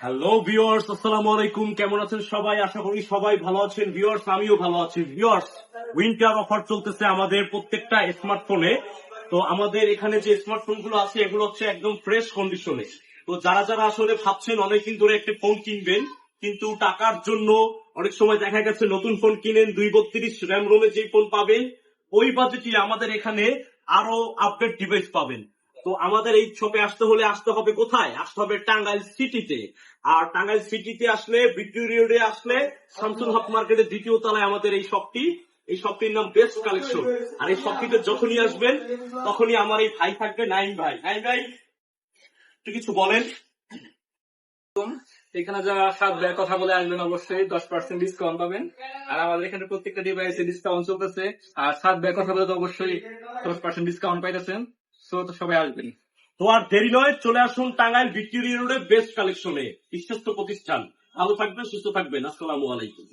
Hello viewers, আসসালামু আলাইকুম। কেমন আছেন সবাই? আশা করি সবাই ভালো আছেন। ভিউয়ার্স, আমিও ভালো আছি। ভিউয়ার্স, উইন্টার অফার চলতেছে আমাদের প্রত্যেকটা স্মার্টফোনে। তো আমাদের এখানে যে স্মার্টফোনগুলো আছে, এগুলো হচ্ছে একদম ফ্রেশ কন্ডিশনে তো যারা যারা আসলে ভাবছেন অনেকদিন ধরে একটা ফোন কিনবেন, কিন্তু টাকার জন্য অনেক সময় দেখা গেছে নতুন ফোন কিনেন, দুই বত্রিশ র্যাম রোমে যে ফোন পাবেন, ওই বাজেটে আমাদের এখানে আরও আপডেট ডিভাইস পাবেন। তো আমাদের এই শপে আসতে হলে আসতে হবে কোথায়? আসতে হবে টাঙ্গাইল সিটিতে। আর টাঙ্গাইল সিটিতে আসলে রোডে আসলে শামসুল হক মার্কেটের দ্বিতীয় তলায় আমাদের এই শপটি। এই শপটির নাম বেস্ট কালেকশন। আর এই শপটিতে যখনই আসবেন, তখনই আমার এই ভাই থাকবে নাইন ভাই। নাইন ভাই, একটু কিছু বলেন। এখানে যারা সাত ব্যয় কথা বলে আসবেন, অবশ্যই দশ পার্সেন্ট ডিসকাউন্ট পাবেন। আর আমাদের এখানে প্রত্যেকটা ডিভাইসে ডিসকাউন্ট চলতেছে। আর সাত ব্যয় কথা বলে তো অবশ্যই দশ পার্সেন্ট ডিসকাউন্ট পাইতেছেন। সো সবাই আসবেন। তো আর দেরি নয়, চলে আসুন টাঙ্গাইল ভিক্টোরিয়া রোডে বেস্ট কালেকশনে বিশ্বস্ত প্রতিষ্ঠান। ভালো থাকবেন, সুস্থ থাকবেন। আসসালামু আলাইকুম।